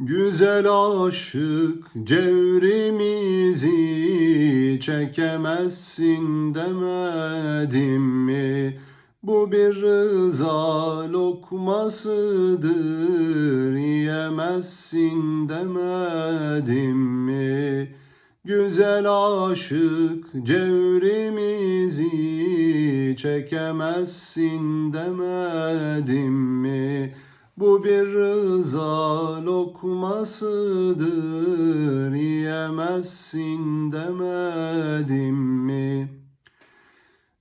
Güzel aşık cevrimizi çekemezsin demedim mi? Bu bir rıza lokmasıdır yiyemezsin demedim mi? Güzel aşık cevrimizi çekemezsin demedim mi? Bu bir rıza lokmasıdır yiyemezsin demedim mi?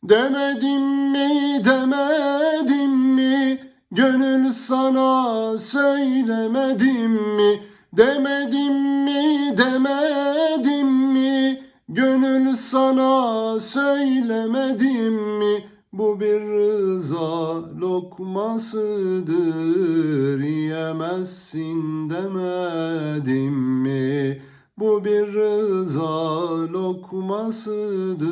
Demedim mi demedim mi? Gönül sana söylemedim mi? Demedim mi demedim mi? Gönül sana söylemedim mi Bu bir rıza lokmasıdır Yiyemezsin demedim mi bu bir rıza lokmasıdır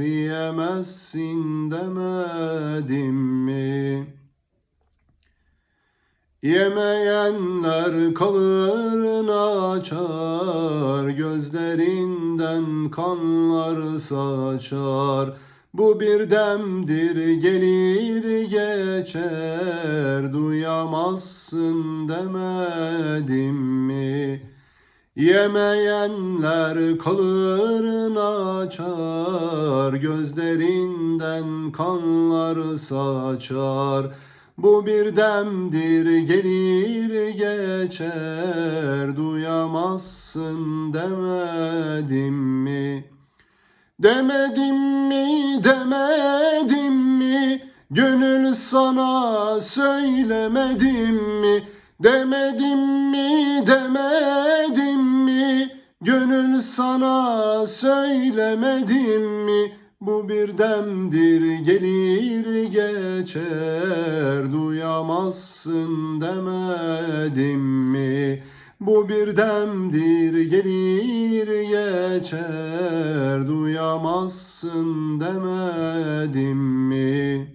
Yiyemezsin demedim mi? Yemeyenler kalırını açar Gözlerinden kanlar saçar Bu bir demdir gelir geçer Duyamazsın demedim mi? Yemeyenler kalırını açar Gözlerinden kanlar saçar Bu bir demdir gelir geçer Duyamazsın demedim? Demedim mi demedim mi? Gönül sana söylemedim mi? Demedim mi demedim mi? Gönül sana söylemedim mi? Bu bir demdir gelir geçer. Duyamazsın demedim bu bir demdir gelir geçer Duyamazsın demedim mi?